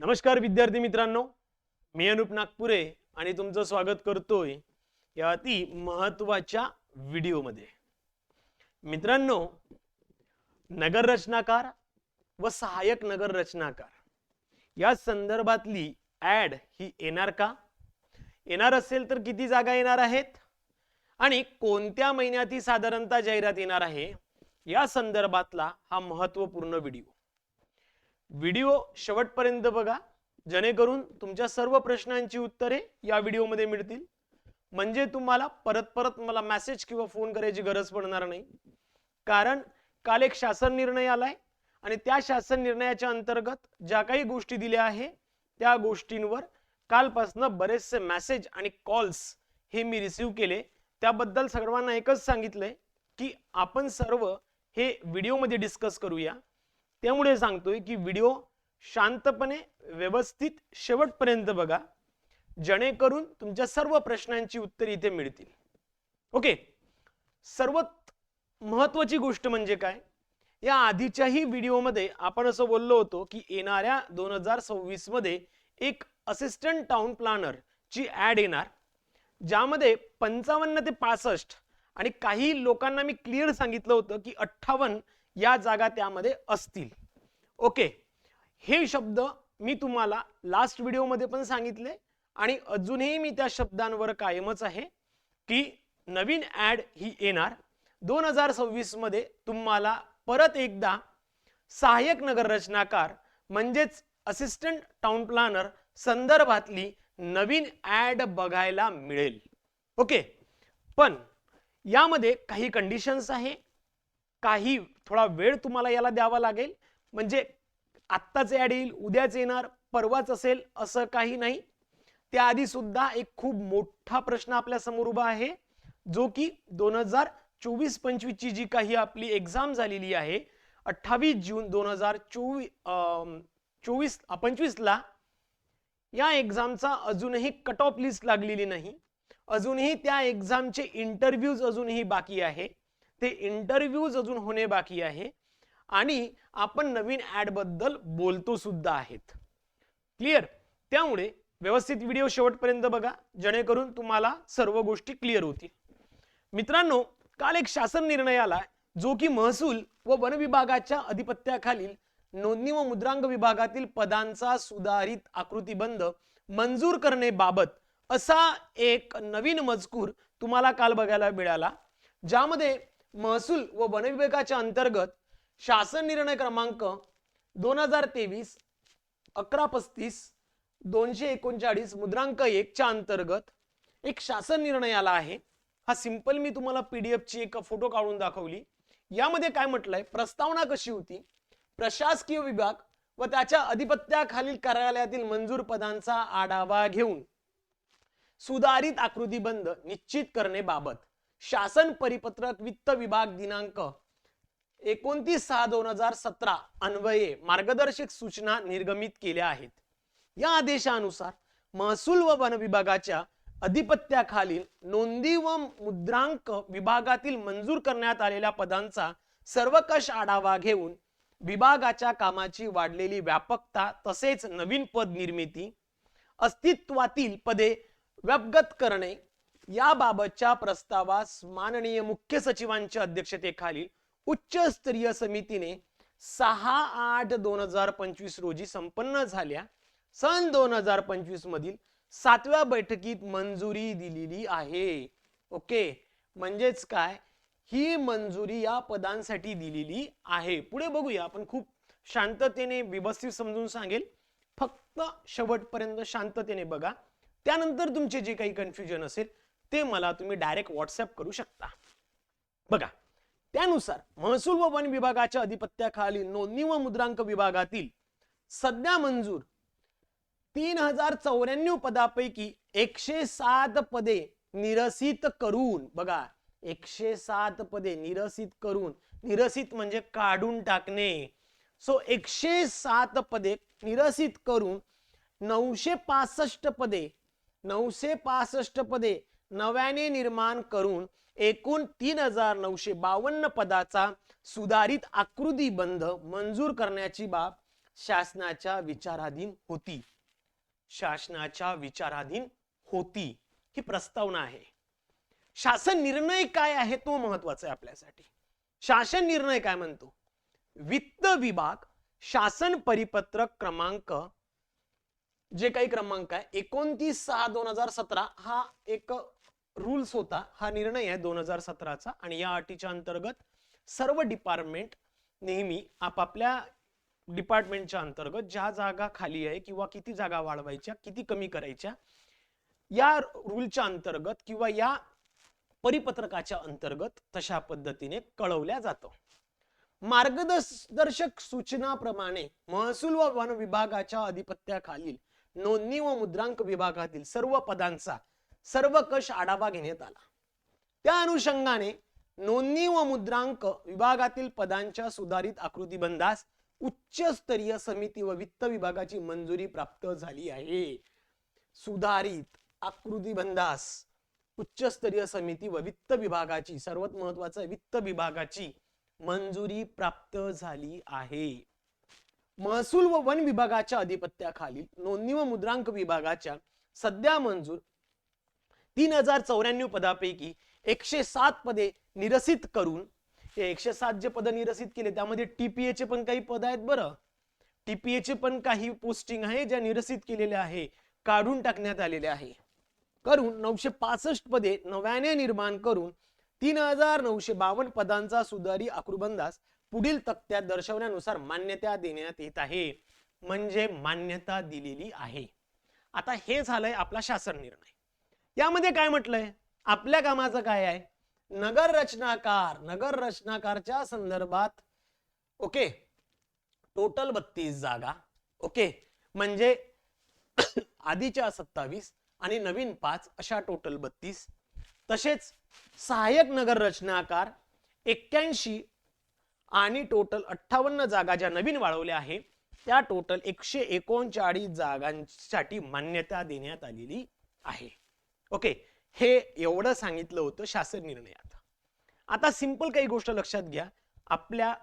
नमस्कार विद्यार्थी मित्रांनो. मी अनुप नागपुरे आणि तुमचं स्वागत करतोय या अति महत्त्वाच्या व्हिडिओमध्ये. मित्रांनो नगर रचनाकार व सहाय्यक नगर रचनाकार या संदर्भातली ऍड ही येणार का? येणार असेल तर किती जागा येणार आहेत? आणि कोणत्या महिन्यात ही साधारणतः जाहिरात येणार आहे? या संदर्भातला हा महत्त्वपूर्ण व्हिडिओ. व्हिडिओ शेवटपर्यंत बघा. जेणेकरून तुमच्या सर्व प्रश्नांची उत्तरे या व्हिडिओमध्ये मिळतील. म्हणजे तुम्हाला परत परत मला मेसेज किंवा फोन करायची गरज पडणार नाही. कारण काल एक शासन निर्णय आलाय आणि त्या शासन निर्णयाच्या अंतर्गत ज्या काही गोष्टी दिल्या आहे त्या गोष्टींवर कालपासनं बरेचसे मेसेज आणि कॉल्स हे मी रिसीव केले. त्याबद्दल सर्वांना एकच सांगितलंय की आपण सर्व हे व्हिडिओमध्ये डिस्कस करूया. त्यामुळे सांगतोय की व्हिडिओ शांतपणे व्यवस्थित शेवटपर्यंत बघा. जेणेकरून तुमच्या सर्व प्रश्नांची उत्तरे इथे मिळतील. ओके? सर्वात महत्वाची गोष्ट म्हणजे काय? या आधीच्याही व्हिडिओमध्ये आपण असं बोललो होतो की येणाऱ्या दोन हजार सव्वीसमध्ये एक असिस्टंट टाउन प्लॅनर ची ऍड येणार ज्यामध्ये पंचावन्न ते पासष्ट आणि काही लोकांना मी क्लिअर सांगितलं होतं की अठ्ठावन्न या जागा त्यामध्ये असतील. ओके. हे शब्द मी तुम्हाला लास्ट व्हिडिओमध्ये पण सांगितले आणि अजूनही मी त्या शब्दांवर कायमच आहे की नवीन ऍड ही येणार. दोन हजार सव्वीसमध्ये तुम्हाला परत एकदा सहाय्यक नगर रचनाकार म्हणजेच असिस्टंट टाउन प्लॅनर संदर्भातली नवीन ऍड बघायला मिळेल. ओके. पण यामध्ये काही कंडिशन्स आहे काही थोडा वेळ तुम्हाला याला द्यावा लागेल. म्हणजे आत्ताच ॲड येईल उद्याच येणार परवाच असेल असं काही नाही. त्याआधी सुद्धा एक खूप मोठा प्रश्न आपल्यासमोर उभा आहे जो की दोन हजार चोवीस पंचवीसची जी काही आपली एक्झाम झालेली आहे अठ्ठावीस जून दोन हजार चोवीस चोवीस पंचवीसला या एक्झामचा अजूनही कट ऑफ लिस्ट लागलेली नाही. अजूनही त्या एक्झामचे इंटरव्ह्यूज अजूनही बाकी आहे. ते इंटरव्ह्यूज अजून होणे बाकी आहे. आणि आपण नवीन ऍडबद्दल बोलतो सुद्धा आहेत. क्लिअर त्यामुळे व्यवस्थित व्हिडिओ शेवटपर्यंत बघा. जेणेकरून तुम्हाला सर्व गोष्टी क्लिअर होतील. मित्रांनो काल एक शासन निर्णय आला जो की महसूल व वन विभागाच्या अधिपत्याखालील नोंदणी व मुद्रांक विभागातील पदांचा सुधारित आकृतीबंध मंजूर करण्याबाबत असा एक नवीन मजकूर तुम्हाला काल बघायला मिळाला. ज्यामध्ये महसूल व वन विभागाच्या अंतर्गत शासन निर्णय क्रमांक दोन हजार तेवीस अकरा पस्तीस दोनशे एकोणचाळीस मुद्रांक एक च्या अंतर्गत एक शासन निर्णय आला आहे. हा सिंपल मी तुम्हाला पीडीएफ ची एक फोटो काढून दाखवली. यामध्ये काय म्हटलंय? प्रस्तावना कशी होती? प्रशासकीय विभाग व त्याच्या अधिपत्याखालील कार्यालयातील मंजूर पदांचा आढावा घेऊन सुधारित आकृतीबंध निश्चित करणे बाबत. शासन परिपत्रक वित्त विभाग दिनांक एकोणतीस सहा दोन हजार सतरा अन्वये मार्गदर्शक सूचना निर्गमित केल्या आहेत. या आदेशानुसार महसूल व वन विभागाच्या अधिपत्याखालील नोंदी व मुद्रांक विभागातील मंजूर करण्यात आलेल्या पदांचा सर्वकष आढावा घेऊन विभागाच्या कामाची वाढलेली व्यापकता तसेच नवीन पद निर्मिती अस्तित्वातील पदे व्यपगत करणे याबाबतच्या प्रस्तावास माननीय मुख्य सचिवांच्या अध्यक्षतेखाली उच्च स्तरीय समितीने सहा आठ दोन हजार पंचवीस रोजी संपन्न झाल्या. सन दोन हजार पंचवीस मधील सातव्या बैठकीत मंजुरी दिलेली आहे. ओके? म्हणजेच काय? ही मंजुरी या पदांसाठी दिलेली आहे. पुढे बघूया. आपण खूप शांततेने व्यवस्थित समजून सांगेल. फक्त शेवटपर्यंत शांततेने बघा. त्यानंतर तुमचे जे काही कन्फ्युजन असेल ते मला तुम्ही डायरेक्ट व्हॉट्सअप करू शकता. बघा त्यानुसार महसूल व वन विभागाच्या अधिपत्याखाली नोंदणी व मुद्रांक विभागातील सध्या मंजूर तीन हजार चौऱ्याण्णव पदापैकी एकशे सात पदे निरसित करून बघा एकशे सात पदे निरसित करून निरसित म्हणजे काढून टाकणे. सो एकशे सात पदे निरसित करून नऊशे पासष्ट पदे नऊशे पासष्ट पदे नव्याने निर्माण करून एकूण तीन हजार नऊशे बावन्न पदाचा सुधारित आकृती बंध मंजूर करण्याची बाब शासनाच्या विचाराधीन होती. शासनाच्या विचाराधीन होती ही प्रस्तावना आहे. शासन निर्णय काय आहे तो महत्त्वाचा आहे आपल्यासाठी. शासन निर्णय काय म्हणतो? वित्त विभाग शासन परिपत्रक क्रमांक जे काही क्रमांक आहे एकोणतीस सहा दोन हजार सतरा हा एक रूल्स होता. हा निर्णय आहे दोन हजार सतराचा आणि या अटीच्या अंतर्गत सर्व डिपार्टमेंट नेहमी आपापल्या डिपार्टमेंटच्या अंतर्गत ज्या जागा खाली आहे किंवा किती जागा वाढवायच्या किती कमी करायच्या या रूलच्या अंतर्गत किंवा या परिपत्रकाच्या अंतर्गत तशा पद्धतीने कळवल्या जातं. मार्गदर्शक सूचनाप्रमाणे महसूल व वन विभागाच्या अधिपत्याखालील नोंदणी व मुद्रांक विभागातील सर्व पदांचा सर्व कष आढावा घेण्यात आला. त्या अनुषंगाने नोंदणी व मुद्रांक विभागातील पदांच्या सुधारित आकृतीबंधास उच्चस्तरीय समिती व वित्त विभागाची मंजुरी प्राप्त झाली आहे. सुधारित आकृतीबंधास उच्चस्तरीय समिती व वित्त विभागाची सर्वात महत्वाचं वित्त विभागाची मंजुरी प्राप्त झाली आहे. महसूल व वन विभागाच्या अधिपत्याखालील नोंदणी व मुद्रांक विभागाच्या सध्या मंजूर तीन हजार चौऱ्याण्णव पदापैकी एकशे सात पदे निरसित करून ते एकशे सात जे पद निरसित केले त्यामध्ये टीपीए चे पण काही पद आहेत बरं. टीपीए चे पण काही पोस्टिंग आहे ज्या निरसित केलेल्या आहे काढून टाकण्यात आलेल्या आहे. करून नऊशे पासष्ट पदे नव्याने निर्माण करून तीन हजार नऊशे बावन्न पदांचा सुधारी आकृबंधास पुढील तक्त्यात दर्शवण्यानुसार मान्यता देण्यात येत आहे. म्हणजे मान्यता दिलेली आहे. आता हे झालंय आपला शासन निर्णय. यामध्ये काय म्हटलंय? आपल्या कामाचं काय आहे? नगर रचनाकार नगर रचनाकारच्या संदर्भात ओके टोटल बत्तीस जागा ओके म्हणजे आधीच्या सत्तावीस आणि नवीन पाच अशा टोटल बत्तीस. तसेच सहाय्यक नगर रचनाकार एक्क्याऐंशी आणि टोटल अठ्ठावन्न जागा ज्या नवीन वाढवल्या आहे त्या टोटल एकशे एकोणचाळीस जागांसाठी मान्यता देण्यात आलेली आहे. ओके हे एवढं सांगितलं होतं शासन निर्णयात आता. सिंपल काही गोष्ट लक्षात घ्या. आपल्या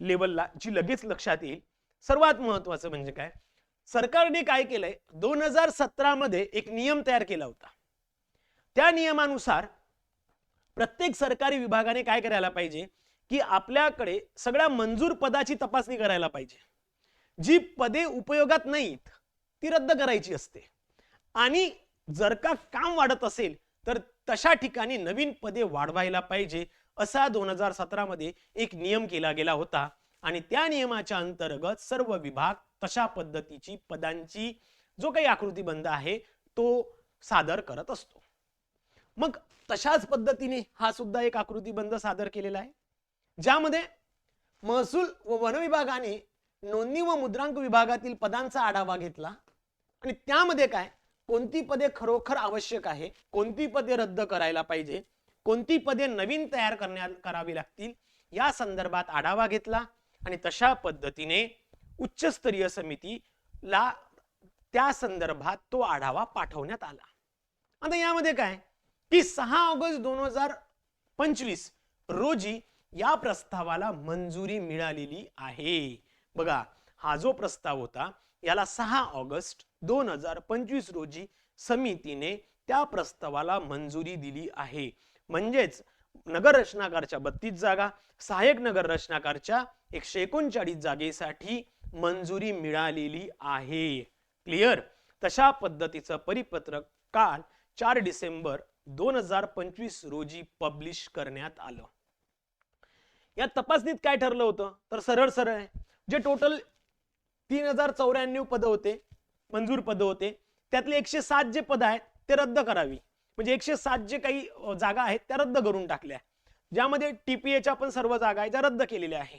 लेवलला जी लगेच लक्षात येईल सर्वात महत्वाचं म्हणजे काय? सरकारने काय केलंय? दोन हजार सतरा मध्ये एक नियम तयार केला होता. त्या नियमानुसार प्रत्येक सरकारी विभागाने काय करायला पाहिजे? की आपल्याकडे सगळ्या मंजूर पदाची तपासणी करायला पाहिजे. जी पदे उपयोगात नाहीत ती रद्द करायची असते. आणि जर का काम वाढत असेल तर तशा ठिकाणी नवीन पदे वाढवायला पाहिजे असा दोन हजार सतरा मध्ये एक नियम केला गेला होता. आणि त्या नियमाच्या अंतर्गत सर्व विभाग तशा पद्धतीची पदांची जो काही आकृतीबंध आहे तो सादर करत असतो. मग तशाच पद्धतीने हा सुद्धा एक आकृतीबंध सादर केलेला आहे ज्यामध्ये महसूल व वन विभागाने नोंदणी व मुद्रांक विभागातील पदांचा आढावा घेतला. आणि त्यामध्ये काय? कोणती पदे खरोखर आवश्यक आहे? कोणती पदे रद्द करायला पाहिजे? कोणती पदे नवीन तयार करण्या करावी लागतील? या संदर्भात आढावा घेतला आणि तशा पद्धतीने उच्चस्तरीय समितीला त्या संदर्भात तो आढावा पाठवण्यात आला. आता यामध्ये काय? की सहा ऑगस्ट दोन हजार पंचवीस रोजी या प्रस्तावाला मंजुरी मिळालेली आहे. बघा हा जो प्रस्ताव होता याला सहा ऑगस्ट दोन हजार पंचवीस रोजी समितीने त्या प्रस्तावाला मंजुरी दिली आहे. म्हणजेच नगर रचनाकारच्या बत्तीस जागा सहाय्यक नगर रचनाकारच्या एकशे एकोणचाळीस जागेसाठी मंजुरी मिळालेली आहे. क्लिअर तशा पद्धतीचं परिपत्रक काल चार डिसेंबर दोन हजार पंचवीस रोजी पब्लिश करण्यात आलं. या तपासणीत काय ठरलं होतं? तर सरळ सरळ आहे. जे टोटल तीन हजार चौऱ्याण्णव पद होते मंजूर पद होते. त्यातले एकशे सात जे पद आहेत ते रद्द करावी. म्हणजे एकशे सात जे काही जागा आहेत त्या रद्द करून टाकल्या. ज्यामध्ये टीपीएच्या पण सर्व जागा आहेत ज्या रद्द केलेल्या आहे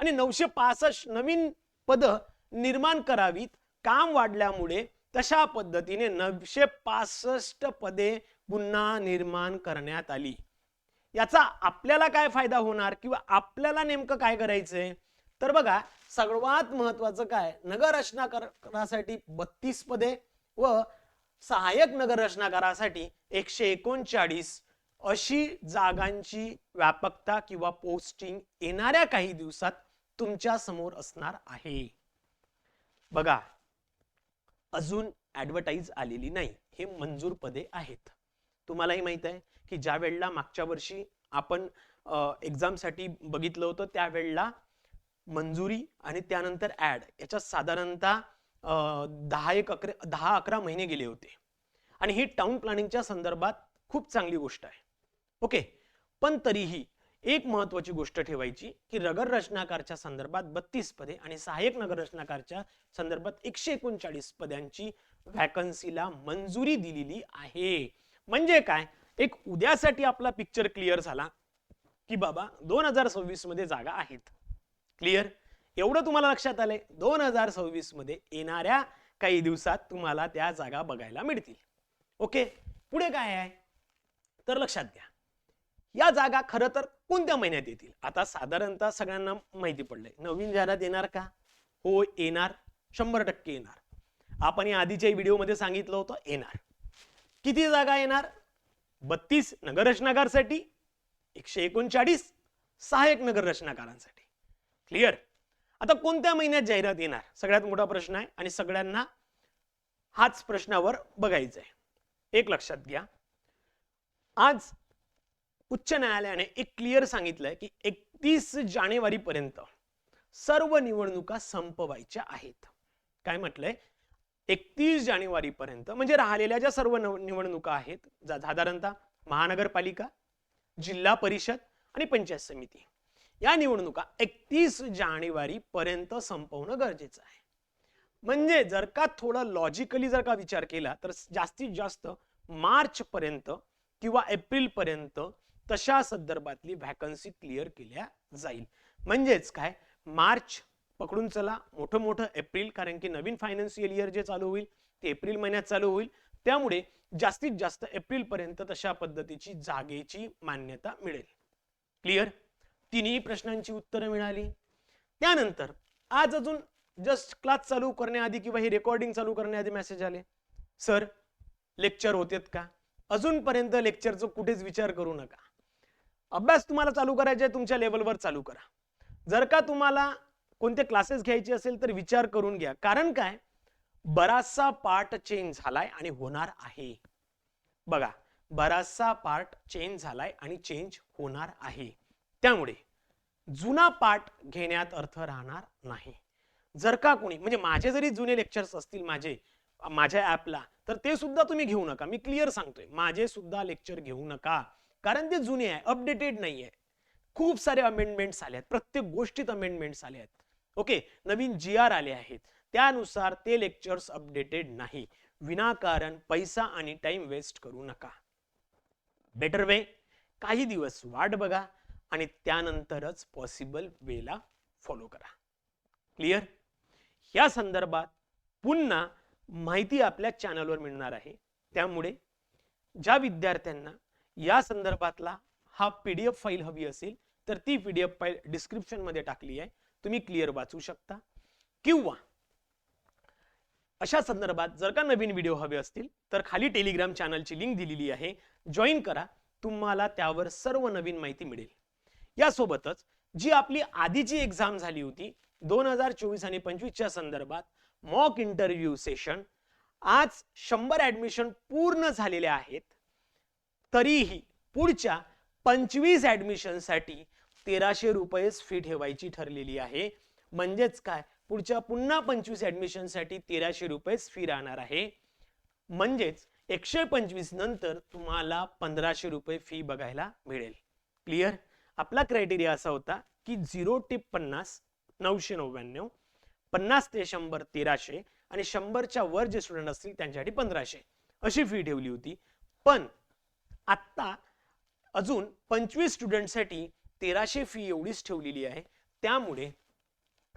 आणि नऊशे पासष्ट नवीन पद निर्माण करावीत काम वाढल्यामुळे तशा पद्धतीने नऊशे पासष्ट पदे पुन्हा निर्माण करण्यात आली. याचा आपल्याला काय फायदा होणार? किंवा आपल्याला नेमकं काय करायचंय? तर बघा सर्वात महत्वाचं काय? नगर रचनाकारासाठी बत्तीस पदे व सहाय्यक नगर रचनाकारासाठी एकशे एकोणचाळीस अशी जागांची व्यापकता किंवा पोस्टिंग येणाऱ्या काही दिवसात तुमच्यासमोर असणार आहे. बघा अजून ऍडव्हर्टाईज आलेली नाही. हे मंजूर पदे आहेत. तुम्हालाही माहीत आहे की ज्या वेळेला मागच्या वर्षी आपण एक्झामसाठी बघितलं होतं त्यावेळेला मंजुरी आणि त्यानंतर ऍड याच्यात साधारणतः दहा एक अकरा दहा अकरा महिने गेले होते. आणि ही टाउन प्लॅनिंगच्या संदर्भात खूप चांगली गोष्ट आहे. ओके? पण तरीही एक महत्वाची गोष्ट ठेवायची की नगर रचनाकारच्या संदर्भात बत्तीस पदे आणि सहाय्यक नगर रचनाकारच्या संदर्भात एकशे एकोणचाळीस पदांची व्हॅकन्सीला मंजुरी दिलेली आहे. म्हणजे काय? एक उद्यासाठी आपला पिक्चर क्लिअर झाला की बाबा दोन हजार सव्वीसमध्ये जागा आहेत. क्लिअर एवढं तुम्हाला लक्षात आलंय? दोन हजार सव्वीसमध्ये येणाऱ्या काही दिवसात तुम्हाला त्या जागा बघायला मिळतील. ओके पुढे काय आहे? तर लक्षात घ्या. या जागा खरं तर कोणत्या महिन्यात येतील? आता साधारणतः सगळ्यांना माहिती पडलंय. नवीन जाहिरात येणार का? हो येणार. शंभर टक्के येणार. आपण या आधीच्या व्हिडिओमध्ये सांगितलं होतं येणार. किती जागा येणार? बत्तीस नगर रचनाकारसाठी एकशे एकोणचाळीस सहाय्यक नगररचनाकारांसाठी. क्लिअर आता कोणत्या महिन्यात जाहिरात येणार? सगळ्यात मोठा प्रश्न आहे आणि सगळ्यांना हाच प्रश्नावर बघायचं आहे एक लक्षात घ्या. आज उच्च न्यायालयाने एक क्लिअर सांगितलंय की एकतीस जानेवारी पर्यंत सर्व निवडणुका संपवायच्या आहेत. काय म्हटलंय? एकतीस जानेवारी पर्यंत म्हणजे राहिलेल्या ज्या सर्व निवडणुका आहेत साधारणतः महानगरपालिका जिल्हा परिषद आणि पंचायत समिती. या निवडणुका एकतीस जानेवारी पर्यंत संपवणं गरजेचं आहे. म्हणजे जर का थोडा लॉजिकली जर का विचार केला तर जास्तीत जास्त मार्च पर्यंत किंवा एप्रिल पर्यंत तशा संदर्भातली व्हॅकन्सी क्लिअर केल्या जाईल. म्हणजेच काय? मार्च पकडून चला मोठं मोठं एप्रिल कारण की नवीन फायनान्शियल इयर जे चालू होईल ते एप्रिल महिन्यात चालू होईल. त्यामुळे जास्तीत जास्त एप्रिल पर्यंत तशा पद्धतीची जागेची मान्यता मिळेल. क्लिअर तिन्ही प्रश्नांची उत्तरं मिळाली. त्यानंतर आज अजून जस्ट क्लास चालू करण्याआधी किंवा हे रेकॉर्डिंग चालू करण्याआधी मेसेज आले. सर लेक्चर होतेत का? अजूनपर्यंत लेक्चरचं कुठेच विचार करू नका. अभ्यास तुम्हाला चालू करायचा आहे तुमच्या लेवलवर चालू करा. जर का तुम्हाला कोणते क्लासेस घ्यायचे असेल तर विचार करून घ्या. कारण काय? बराचसा पार्ट चेंज झालाय आणि होणार आहे. बघा बराचसा पार्ट चेंज झालाय आणि चेंज होणार आहे. त्यामुळे जुना पाठ घेण्यात अर्थ राहणार नाही. जर का कोणी म्हणजे माझे जरी जुने लेक्चर्स असतील माझे माझ्या ऍपला तर ते सुद्धा तुम्ही घेऊ नका. मी क्लिअर सांगतोय माझे सुद्धा लेक्चर घेऊ नका. कारण ते जुने आहे अपडेटेड नाही आहे. खूप सारे अमेंडमेंट्स आले आहेत प्रत्येक गोष्टीत अमेंडमेंट्स आले आहेत. ओके नवीन जी आर आले आहेत. त्यानुसार ते लेक्चर्स अपडेटेड नाही. विनाकारण पैसा आणि टाइम वेस्ट करू नका. बेटर वे काही दिवस वाट बघा. आणि त्यानंतरच पॉसिबल वेला फॉलो करा. क्लिअर या संदर्भात पुन्हा माहिती आपल्या चॅनलवर मिळणार आहे. त्यामुळे ज्या विद्यार्थ्यांना या संदर्भातला हा पीडीएफ फाईल हवी असेल तर ती पीडीएफ फाईल डिस्क्रिप्शनमध्ये टाकली आहे. तुम्ही क्लिअर वाचू शकता. किंवा अशा संदर्भात जर का नवीन व्हिडिओ हवे असतील तर खाली टेलिग्राम चॅनलची लिंक दिलेली आहे. जॉईन करा. तुम्हाला त्यावर सर्व नवीन माहिती मिळेल. यासोबतच जी आपली आधीची एक्झाम झाली होती दोन हजार चोवीस आणि पंचवीसच्या संदर्भात मॉक इंटरव्ह्यू सेशन आज शंभर ऍडमिशन पूर्ण झालेले आहेत. तरीही पुढच्या पंचवीस ऍडमिशनसाठी तेराशे रुपयेच फी ठेवायची ठरलेली आहे. म्हणजेच काय? पुढच्या पुन्हा पंचवीस ऍडमिशनसाठी तेराशे रुपयेच फी राहणार आहे. म्हणजेच एकशे पंचवीस नंतर तुम्हाला पंधराशे रुपये फी बघायला मिळेल. क्लिअर आपला क्रायटेरिया असा होता की झिरो ते पन्नास नऊशे नव्याण्णव पन्नास ते शंभर तेराशे आणि शंभरच्या वर जे स्टुडंट असतील त्यांच्यासाठी पंधराशे. अशी फी ठेवली होती. पण आत्ता अजून पंचवीस स्टुडंटसाठी तेराशे फी एवढीच ठेवलेली आहे. त्यामुळे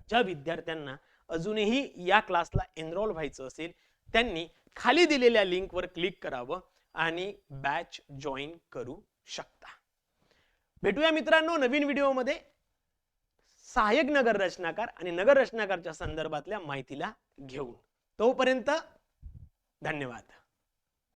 ज्या विद्यार्थ्यांना अजूनही या क्लासला एनरोल व्हायचं असेल त्यांनी खाली दिलेल्या लिंकवर क्लिक करावं आणि बॅच जॉईन करू शकता. भेटूया मित्रांनो नवीन व्हिडिओमध्ये. सहाय्यक नगर रचनाकार आणि नगर रचनाकारच्या संदर्भातल्या माहितीला घेऊन. तोपर्यंत धन्यवाद.